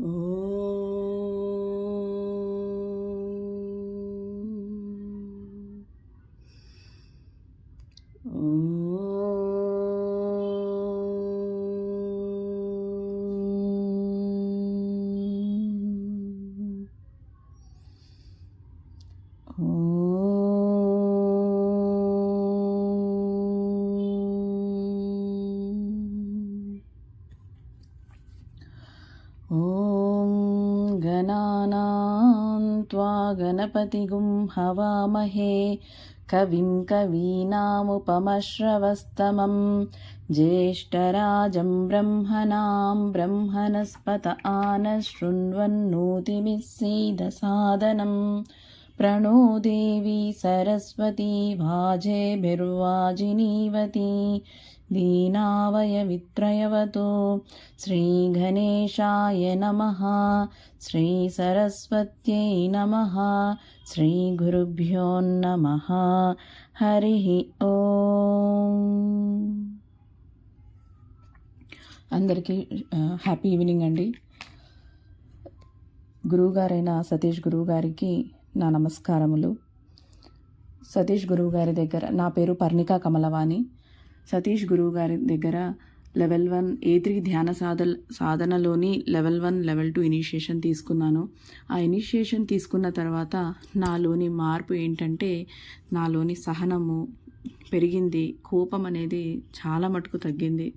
ॐ गणपतिगुं हवामहे। कविं कवीनामुपमश्रवस्तमं ज्येष्ठराजं ब्रह्मणां ब्रह्मणस्पत सीदसादनम् प्रणो देवी सरस्वती भाजेभिर्वाजिनीवती दीनावयवित्रयवतो श्रीगणेशाय नमः श्रीसरस्वत्यै नमः श्रीगुरुभ्यो नमः हरिः ఓం అందరికీ హ్యాపీ ఈవినింగ్ అండి గురువుగారైన సతీష్ గురువు గారికి నా నమస్కారములు సతీష్ గురువు గారి దగ్గర నా పేరు పర్ణికా కమలవాణి సతీష్ గురువు గారి దగ్గర లెవెల్ వన్ ఏ త్రీ ధ్యాన సాధ సాధనలోని level one level two initiation తీసుకున్నాను. ఆ ఇనిషియేషన్ తీసుకున్న తర్వాత నాలోని మార్పు ఏంటంటే నాలోని సహనము పెరిగింది. కోపం అనేది చాలా మటుకు తగ్గింది.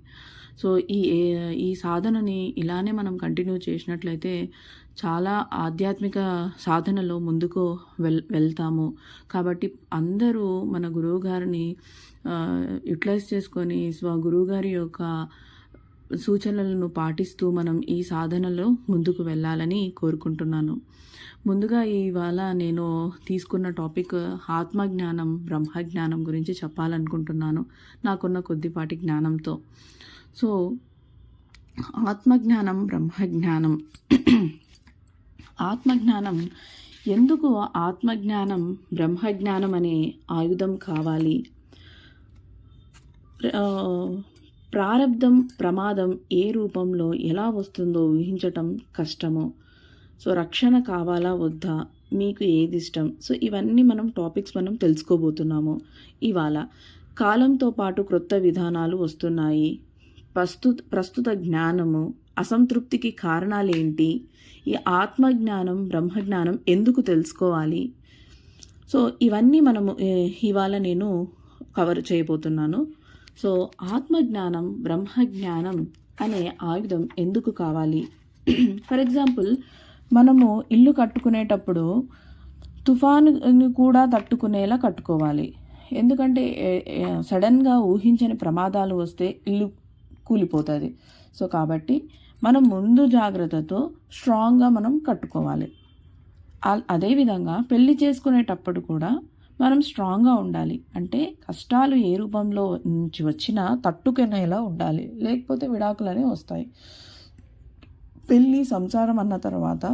సో ఈ ఈ సాధనని ఇలానే మనం కంటిన్యూ చేసినట్లయితే చాలా ఆధ్యాత్మిక సాధనలో ముందుకు వెల్ వెళ్తాము. కాబట్టి అందరూ మన గురువు గారిని యూటిలైజ్ చేసుకొని స్వ గురువుగారి యొక్క సూచనలను పాటిస్తూ మనం ఈ సాధనలో ముందుకు వెళ్ళాలని కోరుకుంటున్నాను. ముందుగా ఇవాళ నేను తీసుకున్న టాపిక్ ఆత్మజ్ఞానం బ్రహ్మజ్ఞానం గురించి చెప్పాలనుకుంటున్నాను. నాకున్న కొద్దిపాటి జ్ఞానంతో. సో ఆత్మజ్ఞానం బ్రహ్మజ్ఞానం ఆత్మజ్ఞానం. ఎందుకు ఆత్మజ్ఞానం బ్రహ్మజ్ఞానం అనే ఆయుధం కావాలి? ప్రారంధం ప్రమాదం ఏ రూపంలో ఎలా వస్తుందో ఊహించటం కష్టము. సో రక్షణ కావాలా వద్దా? మీకు ఏది ఇష్టం? సో ఇవన్నీ మనం టాపిక్స్ మనం తెలుసుకోబోతున్నాము ఇవాళ. కాలంతో పాటు క్రొత్త విధానాలు వస్తున్నాయి. ప్రస్తుత ప్రస్తుత జ్ఞానము అసంతృప్తికి కారణాలేంటి? ఈ ఆత్మజ్ఞానం బ్రహ్మజ్ఞానం ఎందుకు తెలుసుకోవాలి? సో ఇవన్నీ మనము ఇవాళ నేను కవర్ చేయబోతున్నాను. సో ఆత్మజ్ఞానం బ్రహ్మజ్ఞానం అనే ఆయుధం ఎందుకు కావాలి? ఫర్ ఎగ్జాంపుల్ మనము ఇల్లు కట్టుకునేటప్పుడు తుఫాను కూడా తట్టుకునేలా కట్టుకోవాలి. ఎందుకంటే సడన్గా ఊహించని ప్రమాదాలు వస్తే ఇల్లు కూలిపోతుంది. సో కాబట్టి మనం ముందు జాగ్రత్తతో స్ట్రాంగ్గా మనం కట్టుకోవాలి. అదేవిధంగా పెళ్ళి చేసుకునేటప్పుడు కూడా మనం స్ట్రాంగ్గా ఉండాలి. అంటే కష్టాలు ఏ రూపంలో నుంచి వచ్చినా తట్టుకునేలా ఉండాలి. లేకపోతే విడాకులనే వస్తాయి. పెళ్ళి సంసారం అన్న తర్వాత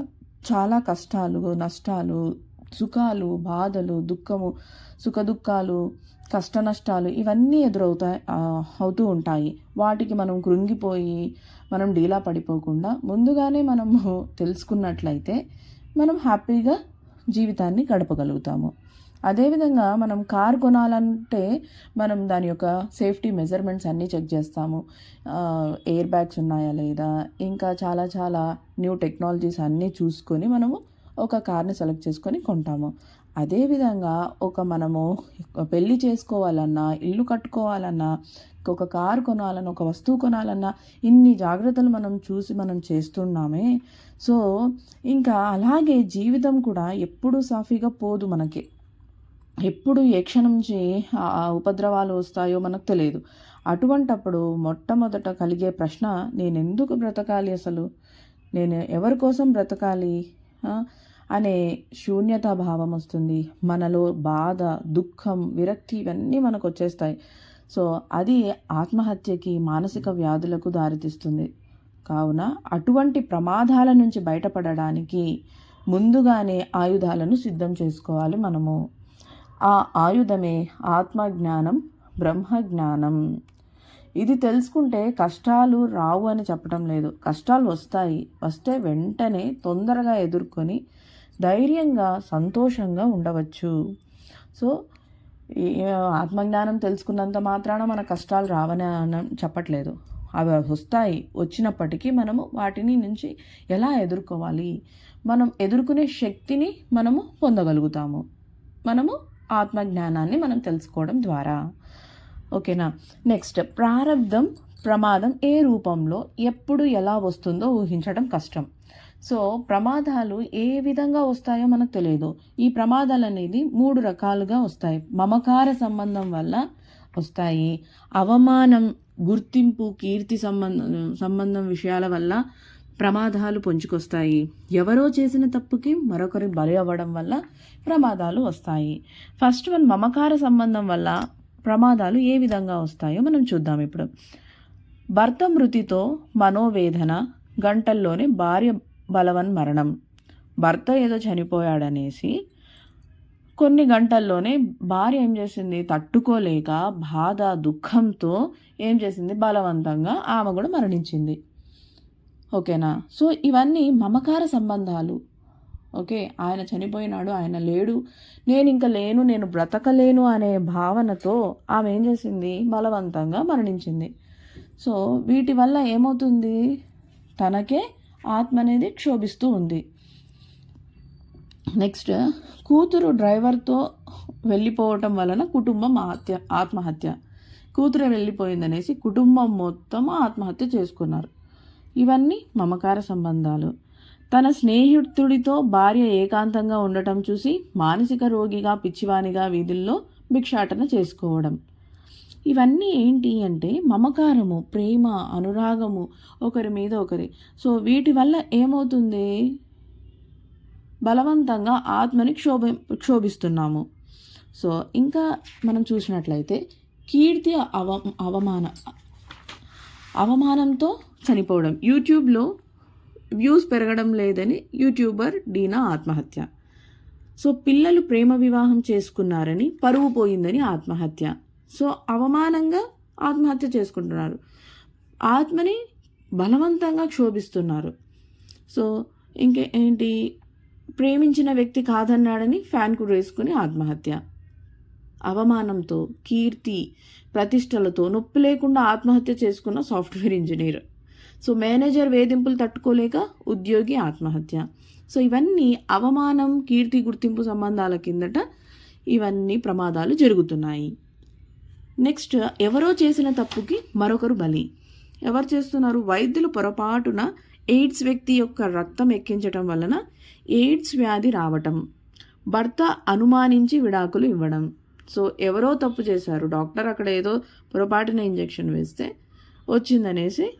చాలా కష్టాలు నష్టాలు సుఖాలు బాధలు దుఃఖము సుఖ దుఃఖాలు కష్ట నష్టాలు ఇవన్నీ ఎదురవుతాయి అవుతూ ఉంటాయి. వాటికి మనం కృంగిపోయి మనం డీలా పడిపోకుండా ముందుగానే మనము తెలుసుకున్నట్లయితే మనం హ్యాపీగా జీవితాన్ని గడపగలుగుతాము. అదేవిధంగా మనం కార్ కొనాలంటే మనం దాని యొక్క సేఫ్టీ మెజర్మెంట్స్ అన్నీ చెక్ చేస్తాము. ఎయిర్ బ్యాగ్స్ ఉన్నాయా లేదా? ఇంకా చాలా చాలా న్యూ టెక్నాలజీస్ అన్నీ చూసుకొని మనము ఒక కార్ని సెలెక్ట్ చేసుకొని కొంటాము. అదేవిధంగా ఒక మనము పెళ్ళి చేసుకోవాలన్నా ఇల్లు కట్టుకోవాలన్నా ఒక కారు కొనాలన్నా ఒక వస్తువు కొనాలన్నా ఇన్ని జాగ్రత్తలు మనం చూసి మనం చేస్తున్నామే. సో ఇంకా అలాగే జీవితం కూడా ఎప్పుడు సాఫీగా పోదు మనకి. ఎప్పుడు ఏ క్షణం నుంచి ఉపద్రవాలు వస్తాయో మనకు తెలియదు. అటువంటప్పుడు మొట్టమొదట కలిగే ప్రశ్న నేను ఎందుకు బ్రతకాలి అసలు? నేను ఎవరి కోసం బ్రతకాలి? అనే శూన్యతా భావం వస్తుంది. మనలో బాధ దుఃఖం విరక్తి ఇవన్నీ మనకు వచ్చేస్తాయి. సో అది ఆత్మహత్యకి మానసిక వ్యాధులకు దారితీస్తుంది. కావున అటువంటి ప్రమాదాల నుంచి బయటపడడానికి ముందుగానే ఆయుధాలను సిద్ధం చేసుకోవాలి మనము. ఆ ఆయుధమే ఆత్మజ్ఞానం బ్రహ్మజ్ఞానం. ఇది తెలుసుకుంటే కష్టాలు రావు అని చెప్పడం లేదు. కష్టాలు వస్తాయి. వస్తే వెంటనే తొందరగా ఎదుర్కొని ధైర్యంగా సంతోషంగా ఉండవచ్చు. సో ఆత్మజ్ఞానం తెలుసుకున్నంత మాత్రాన మన కష్టాలు రావని చెప్పట్లేదు. అవి వస్తాయి. వచ్చినప్పటికీ మనము వాటిని నుంచి ఎలా ఎదుర్కోవాలి? మనం ఎదుర్కొనే శక్తిని మనము పొందగలుగుతాము. మనము ఆత్మజ్ఞానాన్ని మనం తెలుసుకోవడం ద్వారా. ఓకేనా? నెక్స్ట్ ప్రారంధం ప్రమాదం ఏ రూపంలో ఎప్పుడు ఎలా వస్తుందో ఊహించడం కష్టం. సో ప్రమాదాలు ఏ విధంగా వస్తాయో మనకు తెలియదు. ఈ ప్రమాదాలు అనేది మూడు రకాలుగా వస్తాయి. మమకార సంబంధం వల్ల వస్తాయి. అవమానం గుర్తింపు కీర్తి సంబంధం సంబంధం విషయాల వల్ల ప్రమాదాలు పొంచుకొస్తాయి ఎవరో చేసిన తప్పుకి మరొకరి బలి అవ్వడం వల్ల ప్రమాదాలు వస్తాయి. ఫస్ట్ వన్ మమకార సంబంధం వల్ల ప్రమాదాలు ఏ విధంగా వస్తాయో మనం చూద్దాం ఇప్పుడు. భర్త మృతితో మనోవేదన గంటల్లోనే భార్య బలవన్ మరణం. భర్త ఏదో చనిపోయాడనేసి కొన్ని గంటల్లోనే భార్య ఏం చేసింది? తట్టుకోలేక బాధ దుఃఖంతో ఏం చేసింది? బలవంతంగా ఆమె కూడా మరణించింది. ఓకేనా? సో ఇవన్నీ మమకార సంబంధాలు. ఓకే? ఆయన చనిపోయినాడు ఆయన లేడు. నేను ఇంకా లేను నేను బ్రతకలేను అనే భావనతో ఆమె ఏం చేసింది? బలవంతంగా మరణించింది. సో వీటి వల్ల ఏమవుతుంది? తనకే ఆత్మ అనేది క్షోభిస్తూ ఉంది. నెక్స్ట్ కూతురు డ్రైవర్తో వెళ్ళిపోవటం వలన కుటుంబం ఆత్య ఆత్మహత్య. కూతురు వెళ్ళిపోయిందనేసి కుటుంబం మొత్తం ఆత్మహత్య చేసుకున్నారు. ఇవన్నీ మమకార సంబంధాలు. తన స్నేహితుడితో భార్య ఏకాంతంగా ఉండటం చూసి మానసిక రోగిగా పిచ్చివానిగా వీధుల్లో భిక్షాటన చేసుకోవడం. ఇవన్నీ ఏంటి అంటే మమకారము ప్రేమ అనురాగము ఒకరి మీద ఒకరి. సో వీటి వల్ల ఏమవుతుంది? బలవంతంగా ఆత్మని క్షోభ క్షోభిస్తున్నాము. సో ఇంకా మనం చూసినట్లయితే కీర్తి అవ అవమాన అవమానంతో చనిపోవడం. యూట్యూబ్లో వ్యూస్ పెరగడం లేదని యూట్యూబర్ డీనా ఆత్మహత్య. సో పిల్లలు ప్రేమ వివాహం చేసుకున్నారని పరువు పోయిందని ఆత్మహత్య. సో అవమానంగా ఆత్మహత్య చేసుకుంటున్నారు. ఆత్మని బలవంతంగా క్షోభిస్తున్నారు. సో ఇంకే ఏంటి? ప్రేమించిన వ్యక్తి కాదన్నాడని ఫ్యాన్ కూడా వేసుకుని ఆత్మహత్య. అవమానంతో కీర్తి ప్రతిష్టలతో నొప్పి లేకుండా ఆత్మహత్య చేసుకున్న సాఫ్ట్వేర్ ఇంజనీర్. సో మేనేజర్ వేధింపులు తట్టుకోలేక ఉద్యోగి ఆత్మహత్య. సో ఇవన్నీ అవమానం కీర్తి గుర్తింపు సంబంధాల కిందట ఇవన్నీ ప్రమాదాలు జరుగుతున్నాయి. నెక్స్ట్ ఎవరో చేసిన తప్పుకి మరొకరు బలి. ఎవరు చేస్తున్నారు? వైద్యులు పొరపాటున ఎయిడ్స్ వ్యక్తి యొక్క రక్తం ఎక్కించటం వలన ఎయిడ్స్ వ్యాధి రావటం. భర్త అనుమానించి విడాకులు ఇవ్వడం. సో ఎవరో తప్పు చేశారు. డాక్టర్ అక్కడ ఏదో పొరపాటున ఇంజెక్షన్ వేస్తే వచ్చిందనేసి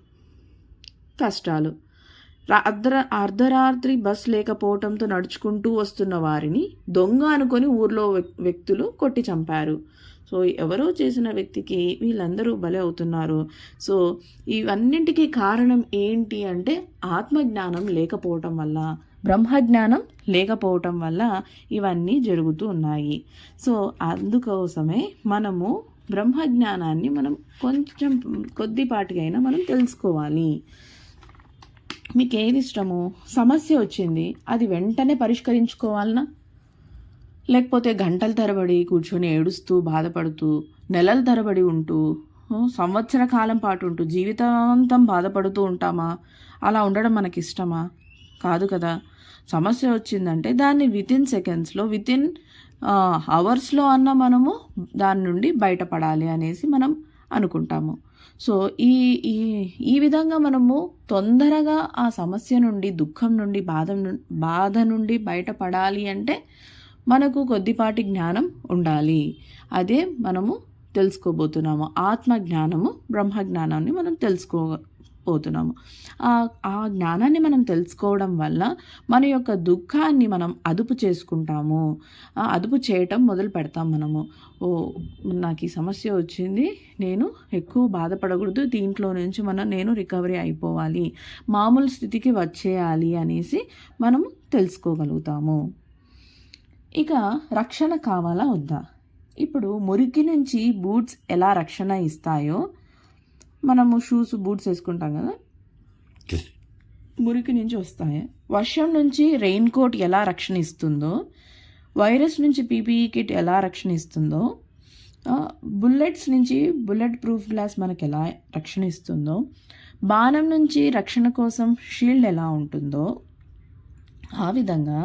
కష్టాలు. అర్ధర అర్ధ అర్ధరాత్రి బస్ లేకపోవడంతో నడుచుకుంటూ వస్తున్న వారిని దొంగ అనుకొని ఊర్లో వ్యక్- వ్యక్తులు కొట్టి చంపారు. సో ఎవరో చేసిన వ్యక్తికి వీళ్ళందరూ బలి అవుతున్నారు. సో ఇవన్నింటికీ కారణం ఏంటి అంటే ఆత్మజ్ఞానం లేకపోవటం వల్ల బ్రహ్మజ్ఞానం లేకపోవటం వల్ల ఇవన్నీ జరుగుతూ ఉన్నాయి. సో అందుకోసమే మనము బ్రహ్మజ్ఞానాన్ని మనం కొంచెం కొద్దిపాటికైనా మనం తెలుసుకోవాలి. మీకు ఏది ఇష్టము? సమస్య వచ్చింది అది వెంటనే పరిష్కరించుకోవాలనా? లేకపోతే గంటల తరబడి కూర్చొని ఏడుస్తూ బాధపడుతూ నెలల తరబడి ఉంటూ సంవత్సర కాలం పాటు ఉంటూ జీవితాంతం బాధపడుతూ ఉంటామా? అలా ఉండడం మనకి ఇష్టమా కాదు కదా. సమస్య వచ్చిందంటే దాన్ని విత్ ఇన్ సెకండ్స్లో విత్ ఇన్ అవర్స్లో అన్న మనము దాని నుండి బయటపడాలి అనేసి మనం అనుకుంటాము. సో ఈ ఈ ఈ విధంగా మనము తొందరగా ఆ సమస్య నుండి దుఃఖం నుండి బాధ ను- బాధ నుండి బయటపడాలి అంటే మనకు కొద్దిపాటి జ్ఞానం ఉండాలి. అదే మనము తెలుసుకోబోతున్నాము. ఆత్మ జ్ఞానము బ్రహ్మ జ్ఞానాన్ని మనం తెలుసుకో పోతున్నాము ఆ జ్ఞానాన్ని మనం తెలుసుకోవడం వల్ల మన యొక్క దుఃఖాన్ని మనం అదుపు చేసుకుంటాము. అదుపు చేయటం మొదలు పెడతాం మనము. ఓ నాకు ఈ సమస్య వచ్చింది. నేను ఎక్కువ బాధపడకూడదు. దీంట్లో నుంచి మనం నేను రికవరీ అయిపోవాలి. మామూలు స్థితికి వచ్చేయాలి అనేసి మనం తెలుసుకోగలుగుతాము. ఇక రక్షణ కావాలా వద్దా? ఇప్పుడు మురికి నుంచి బూట్స్ ఎలా రక్షణ ఇస్తాయో మనము షూస్ బూట్స్ వేసుకుంటాం కదా? మురికి నుంచి వస్తాయి? వర్షం నుంచి రెయిన్ కోట్ ఎలా రక్షణ ఇస్తుందో వైరస్ నుంచి పీపీఈ కిట్ ఎలా రక్షణ ఇస్తుందో బుల్లెట్స్ నుంచి బుల్లెట్ ప్రూఫ్ గ్లాస్ మనకి ఎలా రక్షణ ఇస్తుందో బాణం నుంచి రక్షణ కోసం షీల్డ్ ఎలా ఉంటుందో ఆ విధంగా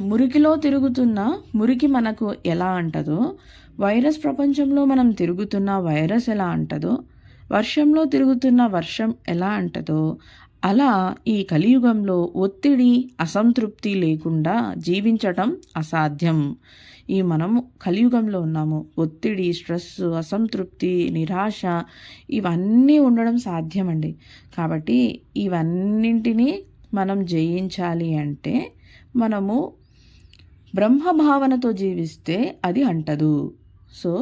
మురికిలో తిరుగుతున్న మురికి మనకు ఎలా అంటదో? వైరస్ ప్రపంచంలో మనం తిరుగుతున్న వైరస్ ఎలా అంటదో? వర్షంలో తిరుగుతున్న వర్షం ఎలా అంటదో? అలా ఈ కలియుగంలో ఒత్తిడి అసంతృప్తి లేకుండా జీవించటం అసాధ్యం. ఈ మనము కలియుగంలో ఉన్నాము. ఒత్తిడి స్ట్రెస్ అసంతృప్తి నిరాశ ఇవన్నీ ఉండడం సాధ్యమండి. కాబట్టి ఇవన్నింటినీ మనం జయించాలి అంటే మనము బ్రహ్మభావనతో జీవిస్తే అది అంటదు. సో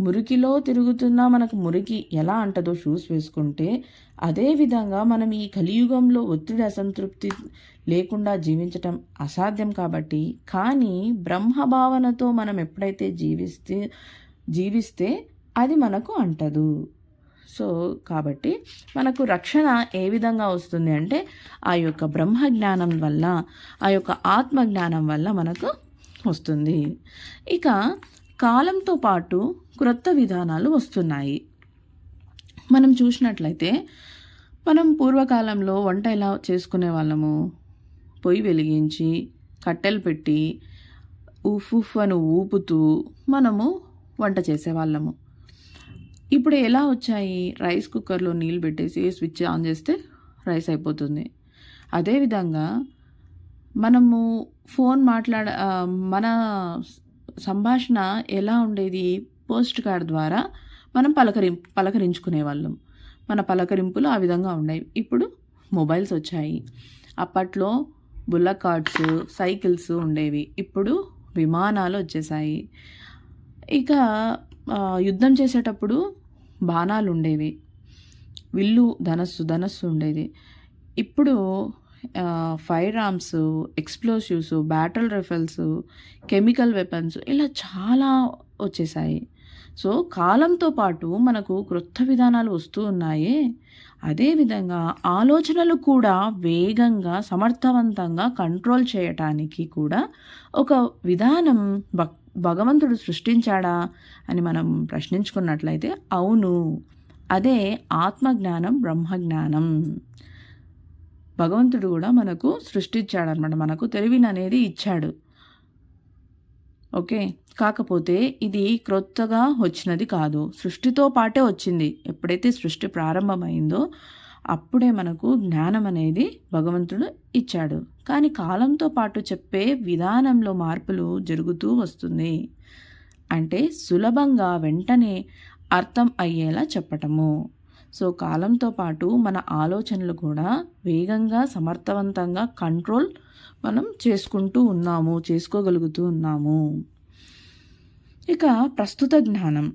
మురికిలో తిరుగుతున్నా మనకు మురికి ఎలా అంటదో షూస్ వేసుకుంటే అదే విధంగా మనం ఈ కలియుగంలో ఒత్తిడి అసంతృప్తి లేకుండా జీవించటం అసాధ్యం కాబట్టి కానీ బ్రహ్మభావనతో మనం ఎప్పుడైతే జీవిస్తే జీవిస్తే అది మనకు అంటదు. సో కాబట్టి మనకు రక్షణ ఏ విధంగా వస్తుంది అంటే ఆ యొక్క బ్రహ్మ జ్ఞానం వల్ల ఆ యొక్క ఆత్మ జ్ఞానం వల్ల మనకు వస్తుంది. ఇక కాలంతో పాటు క్రొత్త విధానాలు వస్తున్నాయి. మనం చూసినట్లయితే మనం పూర్వకాలంలో వంట ఎలా చేసుకునే వాళ్ళము? పొయ్యి వెలిగించి కట్టెలు పెట్టి ఉఫ్ ఉఫ్ అని ఊపుతూ మనము వంట చేసేవాళ్ళము. ఇప్పుడు ఎలా వచ్చాయి రైస్ కుక్కర్లో నీళ్ళు పెట్టేసి స్విచ్ ఆన్ చేస్తే రైస్ అయిపోతుంది? అదేవిధంగా మనము ఫోన్ మాట్లాడ మన సంభాషణ ఎలా ఉండేది? పోస్ట్ కార్డ్ ద్వారా మనం పలకరి పలకరించుకునే వాళ్ళం. మన పలకరింపులు ఆ విధంగా ఉండేవి. ఇప్పుడు మొబైల్స్ వచ్చాయి. అప్పట్లో బుల్లక్ కార్డ్స్ సైకిల్స్ ఉండేవి. ఇప్పుడు విమానాలు వచ్చేసాయి. ఇక యుద్ధం చేసేటప్పుడు బాణాలు ఉండేవి విల్లు ధనస్సు ధనస్సు ఉండేది. ఇప్పుడు fire arms explosives battle rifles chemical weapons ఇలా చాలా వచ్చేసాయి. సో కాలంతో పాటు మనకు క్రొత్త విధానాలు వస్తూ ఉన్నాయి. అదేవిధంగా ఆలోచనలు కూడా వేగంగా సమర్థవంతంగా కంట్రోల్ చేయటానికి కూడా ఒక విధానం భక్ భగవంతుడు సృష్టించాడా అని మనం ప్రశ్నించుకున్నట్లయితే అవును. అదే ఆత్మజ్ఞానం బ్రహ్మజ్ఞానం. భగవంతుడు కూడా మనకు సృష్టించాడనమాట మనకు తెలివిని అనేది ఇచ్చాడు. ఓకే? కాకపోతే ఇది క్రొత్తగా వచ్చినది కాదు. సృష్టితో పాటే వచ్చింది. ఎప్పుడైతే సృష్టి ప్రారంభమైందో అప్పుడే మనకు జ్ఞానం అనేది భగవంతుడు ఇచ్చాడు. కానీ కాలంతో పాటు చెప్పే విధానంలో మార్పులు జరుగుతూ వస్తుంది. అంటే సులభంగా వెంటనే అర్థం అయ్యేలా చెప్పటము. సో కాలంతో పాటు మన ఆలోచనలు కూడా వేగంగా సమర్థవంతంగా కంట్రోల్ మనం చేసుకుంటూ ఉన్నాము చేసుకోగలుగుతూ ఉన్నాము. ఇక ప్రస్తుత జ్ఞానం.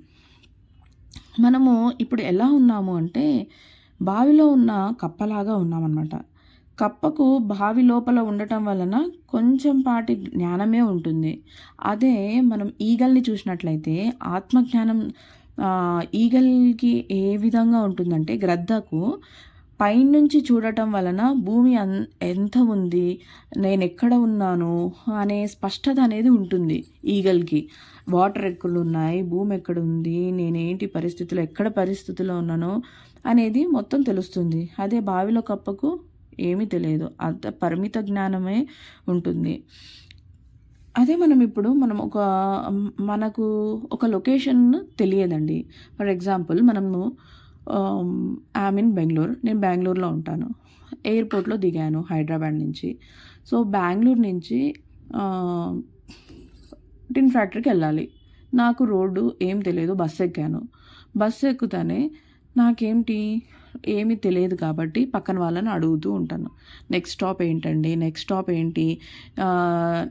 మనము ఇప్పుడు ఎలా ఉన్నాము అంటే బావిలో ఉన్న కప్పలాగా ఉన్నామన్నమాట. కప్పకు బావి లోపల ఉండటం వలన కొంచెం పాటి జ్ఞానమే ఉంటుంది. అదే మనం ఈగల్ని చూసినట్లయితే ఆత్మజ్ఞానం ఈగల్కి ఏ విధంగా ఉంటుందంటే గ్రద్దకు పైనుంచి చూడటం వలన భూమి అన్ ఎంత ఉంది నేను ఎక్కడ ఉన్నాను అనే స్పష్టత అనేది ఉంటుంది ఈగల్కి. వాటర్ ఎక్కడ ఉన్నాయి భూమి ఎక్కడ ఉంది నేనేంటి పరిస్థితులు ఎక్కడ పరిస్థితిలో ఉన్నానో అనేది మొత్తం తెలుస్తుంది. అదే బావిలో కప్పకు ఏమీ తెలియదు. అంత పరిమిత జ్ఞానమే ఉంటుంది. అదే మనం ఇప్పుడు మనం ఒక మనకు ఒక లొకేషన్ తెలియదండి. ఫర్ ఎగ్జాంపుల్ మనము ఐ మీన్ బెంగళూరు. నేను బెంగళూరులో ఉంటాను. ఎయిర్పోర్ట్లో దిగాను హైదరాబాద్ నుంచి. సో బెంగళూరు నుంచి టిన్ ఫ్యాక్టరీకి వెళ్ళాలి. నాకు రోడ్డు ఏం తెలియదు. బస్సు ఎక్కాను. బస్సు ఎక్కుతానే నాకేంటి ఏమీ తెలియదు కాబట్టి పక్కన వాళ్ళని అడుగుతూ ఉంటాను. నెక్స్ట్ స్టాప్ ఏంటండి? నెక్స్ట్ స్టాప్ ఏంటి?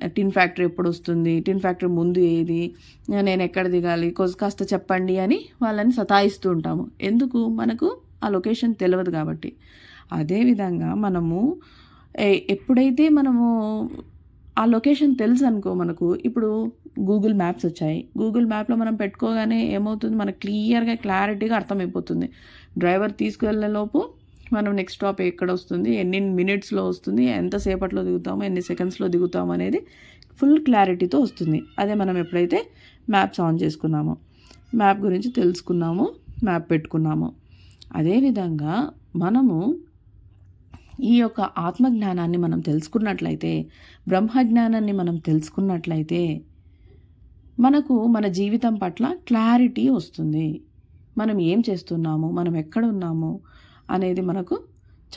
టిన్ ఫ్యాక్టరీ ఎప్పుడు వస్తుంది? టిన్ ఫ్యాక్టరీ ముందు ఏది? నేను ఎక్కడ దిగాలి? కొద్ది కాస్త చెప్పండి అని వాళ్ళని సతాయిస్తూ ఉంటాము. ఎందుకు? మనకు ఆ లొకేషన్ తెలియదు కాబట్టి. అదేవిధంగా మనము ఏ- ఎప్పుడైతే మనము ఆ లొకేషన్ తెలుసు అనుకో మనకు ఇప్పుడు గూగుల్ మ్యాప్స్ వచ్చాయి. గూగుల్ మ్యాప్లో మనం పెట్టుకోగానే ఏమవుతుంది? మనకు క్లియర్గా క్లారిటీగా అర్థమైపోతుంది. డ్రైవర్ తీసుకువెళ్ళే లోపు మనం నెక్స్ట్ స్టాప్ ఎక్కడ వస్తుంది? ఎన్ని మినిట్స్లో వస్తుంది? ఎంతసేపట్లో దిగుతాము? ఎన్ని సెకండ్స్లో దిగుతాము అనేది ఫుల్ క్లారిటీతో వస్తుంది. అదే మనం ఎప్పుడైతే మ్యాప్స్ ఆన్ చేసుకున్నామో మ్యాప్ గురించి తెలుసుకున్నాము మ్యాప్ పెట్టుకున్నాము. అదేవిధంగా మనము ఈ యొక్క ఆత్మజ్ఞానాన్ని మనం తెలుసుకున్నట్లయితే బ్రహ్మజ్ఞానాన్ని మనం తెలుసుకున్నట్లయితే మనకు మన జీవితం పట్ల క్లారిటీ వస్తుంది. మనం ఏం చేస్తున్నాము? మనం ఎక్కడ ఉన్నాము అనేది మనకు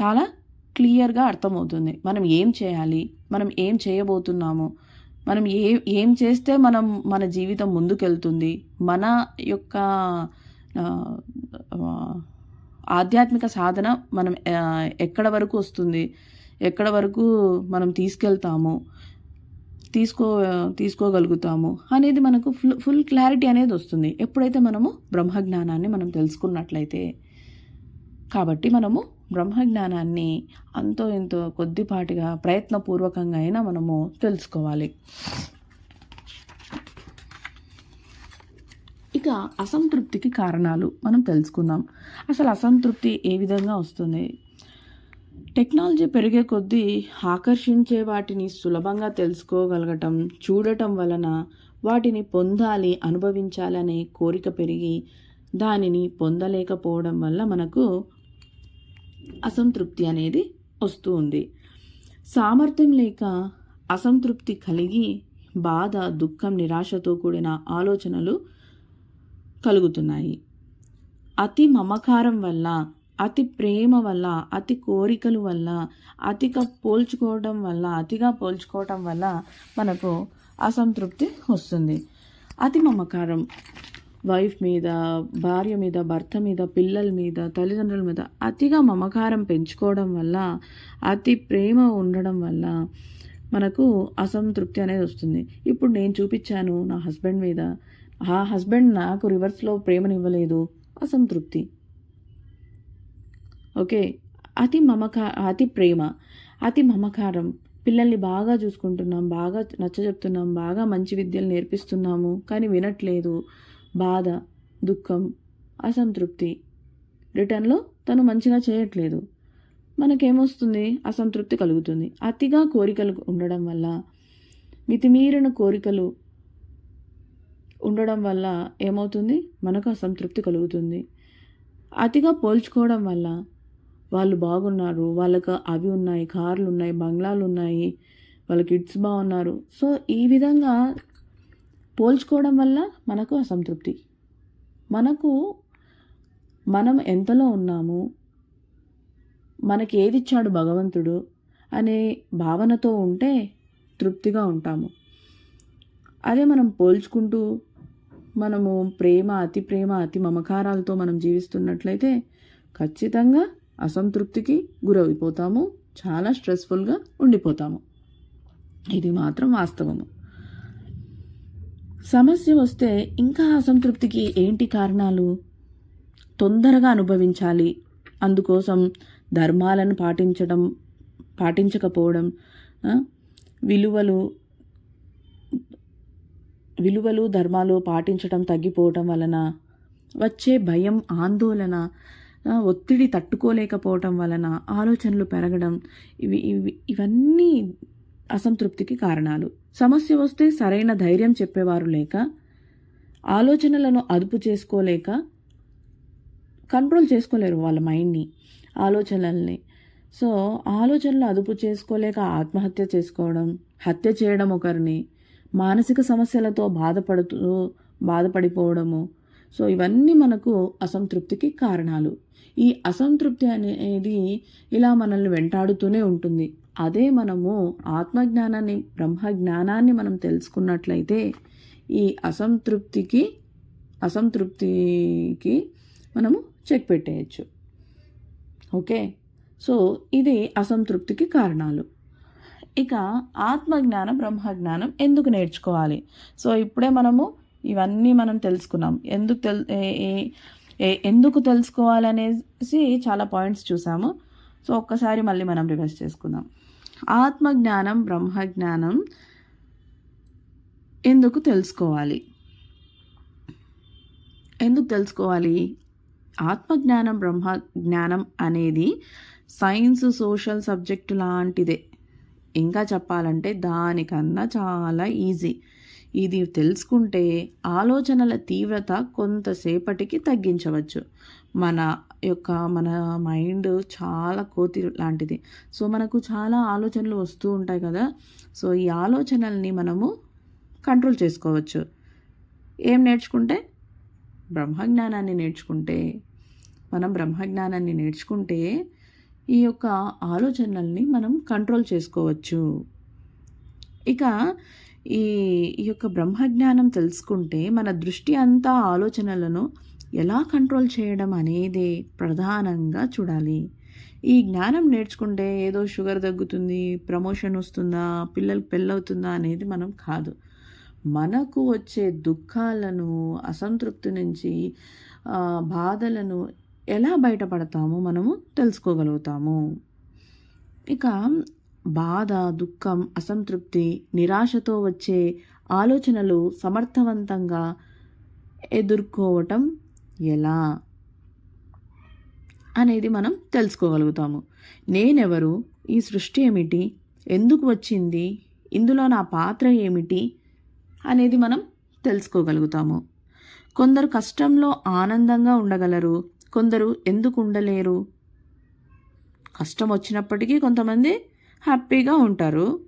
చాలా క్లియర్గా అర్థమవుతుంది. మనం ఏం చేయాలి? మనం ఏం చేయబోతున్నాము? మనం ఏ ఏం చేస్తే మనం మన జీవితం ముందుకెళ్తుంది? మన యొక్క ఆధ్యాత్మిక సాధన మనం ఎక్కడ వరకు వస్తుంది? ఎక్కడ వరకు మనం తీసుకెళ్తాము? తీసుకో తీసుకోగలుగుతాము అనేది మనకు ఫుల్ ఫుల్ క్లారిటీ అనేది వస్తుంది. ఎప్పుడైతే మనము బ్రహ్మజ్ఞానాన్ని మనం తెలుసుకున్నట్లయితే కాబట్టి మనము బ్రహ్మజ్ఞానాన్ని అంతో ఎంతో కొద్దిపాటిగా ప్రయత్నపూర్వకంగా అయినా మనము తెలుసుకోవాలి. ఇక అసంతృప్తికి కారణాలు మనం తెలుసుకుందాం. అసలు అసంతృప్తి ఏ విధంగా వస్తుంది? టెక్నాలజీ పెరిగే కొద్దీ ఆకర్షించే వాటిని సులభంగా తెలుసుకోగలగటం చూడటం వలన వాటిని పొందాలి అనుభవించాలనే కోరిక పెరిగి దానిని పొందలేకపోవడం వల్ల మనకు అసంతృప్తి అనేది వస్తూ ఉంది సామర్థ్యం లేక అసంతృప్తి కలిగి బాధ దుఃఖం నిరాశతో కూడిన ఆలోచనలు కలుగుతున్నాయి. అతి మమకారం వల్ల అతి ప్రేమ వల్ల అతి కోరికల వల్ల అతిగా పోల్చుకోవడం వల్ల అతిగా పోల్చుకోవడం వల్ల మనకు అసంతృప్తి వస్తుంది. అతి మమకారం. వైఫ్ మీద భార్య మీద భర్త మీద పిల్లల మీద తల్లిదండ్రుల మీద అతిగా మమకారం పెంచుకోవడం వల్ల అతి ప్రేమ ఉండడం వల్ల మనకు అసంతృప్తి అనేది వస్తుంది. ఇప్పుడు నేను చూపించాను నా హస్బెండ్ మీద. ఆ హస్బెండ్ నాకు రివర్స్లో ప్రేమనివ్వలేదు. అసంతృప్తి. ఓకే. అతి మమకా అతి ప్రేమ అతి మమకారం. పిల్లల్ని బాగా చూసుకుంటున్నాం బాగా నచ్చజెప్తున్నాం బాగా మంచి విద్యలు నేర్పిస్తున్నాము కానీ వినట్లేదు. బాధ దుఃఖం అసంతృప్తి. రిటర్న్లో తను మంచిగా చేయట్లేదు. మనకేమొస్తుంది? అసంతృప్తి కలుగుతుంది. అతిగా కోరికలు ఉండడం వల్ల మితిమీరిన కోరికలు ఉండడం వల్ల ఏమవుతుంది? మనకు అసంతృప్తి కలుగుతుంది. అతిగా పోల్చుకోవడం వల్ల వాళ్ళు బాగున్నారు వాళ్ళకు అవి ఉన్నాయి కార్లు ఉన్నాయి బంగ్లాలు ఉన్నాయి వాళ్ళ కిడ్స్ బాగున్నారు. సో ఈ విధంగా పోల్చుకోవడం వల్ల మనకు అసంతృప్తి. మనకు మనం ఎంతలో ఉన్నాము మనకి ఏది ఇచ్చాడు భగవంతుడు అనే భావనతో ఉంటే తృప్తిగా ఉంటాము. అదే మనం పోల్చుకుంటూ మనము ప్రేమ అతి ప్రేమ అతి మమకారాలతో మనం జీవిస్తున్నట్లయితే ఖచ్చితంగా అసంతృప్తికి గురైపోతాము చాలా స్ట్రెస్ఫుల్గా ఉండిపోతాము. ఇది మాత్రం వాస్తవము. సమస్య వస్తే ఇంకా అసంతృప్తికి ఏంటి కారణాలు? తొందరగా అనుభవించాలి. అందుకోసం ధర్మాలను పాటించడం పాటించకపోవడం విలువలు విలువలు ధర్మాలు పాటించడం తగ్గిపోవటం వలన వచ్చే భయం ఆందోళన ఒత్తిడి తట్టుకోలేకపోవటం వలన ఆలోచనలు పెరగడం ఇవి ఇవి ఇవన్నీ అసంతృప్తికి కారణాలు. సమస్య వస్తే సరైన ధైర్యం చెప్పేవారు లేక ఆలోచనలను అదుపు చేసుకోలేక కంట్రోల్ చేసుకోలేరు వాళ్ళ మైండ్ని ఆలోచనల్ని. సో ఆలోచనలు అదుపు చేసుకోలేక ఆత్మహత్య చేసుకోవడం హత్య చేయడం ఒకరిని మానసిక సమస్యలతో బాధపడుతూ బాధపడిపోవడము. సో ఇవన్నీ మనకు అసంతృప్తికి కారణాలు. ఈ అసంతృప్తి అనేది ఇలా మనల్ని వెంటాడుతూనే ఉంటుంది. అదే మనము ఆత్మజ్ఞానాన్ని బ్రహ్మజ్ఞానాన్ని మనం తెలుసుకున్నట్లయితే ఈ అసంతృప్తికి అసంతృప్తికి మనము చెక్ పెట్టేయచ్చు. ఓకే? సో ఇది అసంతృప్తికి కారణాలు. ఇక ఆత్మజ్ఞానం బ్రహ్మజ్ఞానం ఎందుకు నేర్చుకోవాలి? సో ఇప్పుడే మనము ఇవన్నీ మనం తెలుసుకున్నాం. ఎందుకు తెల్ ఏ- ఎందుకు తెలుసుకోవాలనేసి చాలా పాయింట్స్ చూసాము. సో ఒక్కసారి మళ్ళీ మనం రివర్స్ చేసుకుందాం. ఆత్మజ్ఞానం బ్రహ్మజ్ఞానం ఎందుకు తెలుసుకోవాలి? ఎందుకు తెలుసుకోవాలి? ఆత్మజ్ఞానం బ్రహ్మ జ్ఞానం అనేది సైన్స్ సోషల్ సబ్జెక్టు లాంటిదే. ఇంకా చెప్పాలంటే దానికన్నా చాలా ఈజీ. ఇది తెలుసుకుంటే ఆలోచనల తీవ్రత కొంతసేపటికి తగ్గించవచ్చు. మన యొక్క మన మైండ్ చాలా కోతి లాంటిది. సో మనకు చాలా ఆలోచనలు వస్తూ ఉంటాయి కదా. సో ఈ ఆలోచనల్ని మనము కంట్రోల్ చేసుకోవచ్చు. ఏం నేర్చుకుంటే? బ్రహ్మజ్ఞానాన్ని నేర్చుకుంటే. మనం బ్రహ్మజ్ఞానాన్ని నేర్చుకుంటే ఈ యొక్క ఆలోచనల్ని మనం కంట్రోల్ చేసుకోవచ్చు. ఇక ఈ ఈ యొక్క బ్రహ్మజ్ఞానం తెలుసుకుంటే మన దృష్టి అంతా ఆలోచనలను ఎలా కంట్రోల్ చేయడం అనేది ప్రధానంగా చూడాలి. ఈ జ్ఞానం నేర్చుకుంటే ఏదో షుగర్ తగ్గుతుంది ప్రమోషన్ వస్తుందా పిల్లలు పెళ్ళవుతుందా అనేది మనం కాదు. మనకు వచ్చే దుఃఖాలను అసంతృప్తి నుంచి బాధలను ఎలా బయటపడతామో మనము తెలుసుకోగలుగుతాము. ఇక బాధ దుఃఖం అసంతృప్తి నిరాశతో వచ్చే ఆలోచనలు సమర్థవంతంగా ఎదుర్కోవటం ఎలా అనేది మనం తెలుసుకోగలుగుతాము. నేనెవరు? ఈ సృష్టి ఏమిటి? ఎందుకు వచ్చింది? ఇందులో నా పాత్ర ఏమిటి? అనేది మనం తెలుసుకోగలుగుతాము. కొందరు కష్టంలో ఆనందంగా ఉండగలరు కొందరు ఎందుకు ఉండలేరు? కష్టం వచ్చినప్పటికీ కొంతమంది హ్యాపీగా ఉంటారు.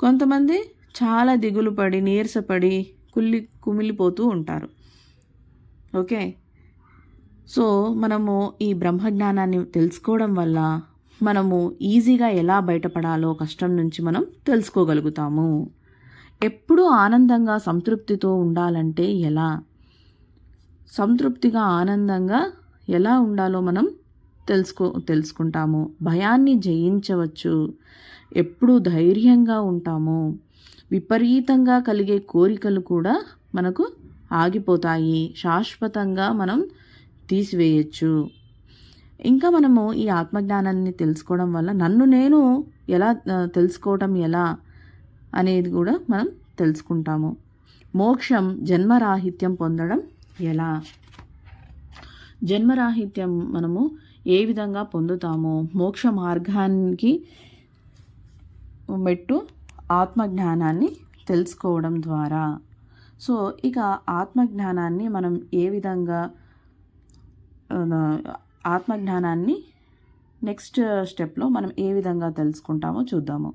కొంతమంది చాలా దిగులు పడి నీరసపడి కుల్లి కుమిలిపోతూ ఉంటారు. ఓకే? సో మనము ఈ బ్రహ్మజ్ఞానాన్ని తెలుసుకోవడం వల్ల మనము ఈజీగా ఎలా బయటపడాలో కష్టం నుంచి మనం తెలుసుకోగలుగుతాము. ఎప్పుడూ ఆనందంగా సంతృప్తితో ఉండాలంటే ఎలా? సంతృప్తిగా ఆనందంగా ఎలా ఉండాలో మనం తెలుసుకో తెలుసుకుంటాము. భయాన్ని జయించవచ్చు. ఎప్పుడూ ధైర్యంగా ఉంటాము. విపరీతంగా కలిగే కోరికలు కూడా మనకు ఆగిపోతాయి. శాశ్వతంగా మనం తీసివేయచ్చు. ఇంకా మనము ఈ ఆత్మజ్ఞానాన్ని తెలుసుకోవడం వల్ల నన్ను నేను ఎలా తెలుసుకోవటం ఎలా అనేది కూడా మనం తెలుసుకుంటాము. మోక్షం జన్మరాహిత్యం పొందడం ఎలా? జన్మరాహిత్యం మనము ఏ విధంగా పొందుతామో మోక్ష మార్గానికి మెట్టు ఆత్మజ్ఞానాన్ని తెలుసుకోవడం ద్వారా. సో ఇక ఆత్మజ్ఞానాన్ని మనం ఏ విధంగా ఆత్మజ్ఞానాన్ని నెక్స్ట్ స్టెప్లో మనం ఏ విధంగా తెలుసుకుంటామో చూద్దాము.